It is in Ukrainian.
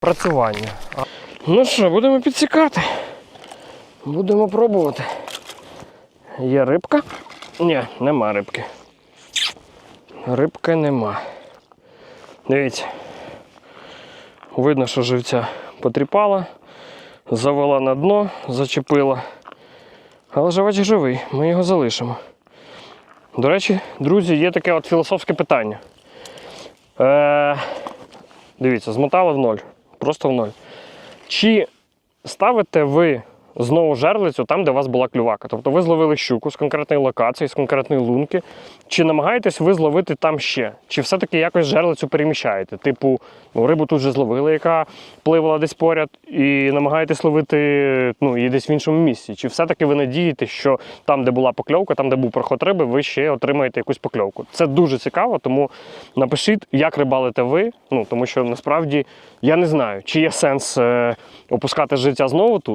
Працювання. Ну що, будемо підсікати. Будемо пробувати. Є рибка? Ні, нема рибки. Рибки нема. Дивіться. Видно, що живця потріпала, завела на дно, зачепила. Але живець живий, ми його залишимо. До речі, друзі, є таке от філософське питання. Е, дивіться, змотали в ноль. Просто в ноль. Чи ставите ви знову жерлицю там, де у вас була клювака? Тобто ви зловили щуку з конкретної локації, з конкретної лунки. Чи намагаєтесь ви зловити там ще? Чи все-таки якось жерлицю переміщаєте? Типу, ну, рибу тут вже зловили, яка пливала десь поряд, і намагаєтесь ловити ну, її десь в іншому місці? Чи все-таки ви надієтесь, що там, де була покльовка, там, де був проход риби, ви ще отримаєте якусь покльовку? Це дуже цікаво, тому напишіть, як рибалите ви. Ну, тому що насправді я не знаю, чи є сенс е, опускати життя знову тут.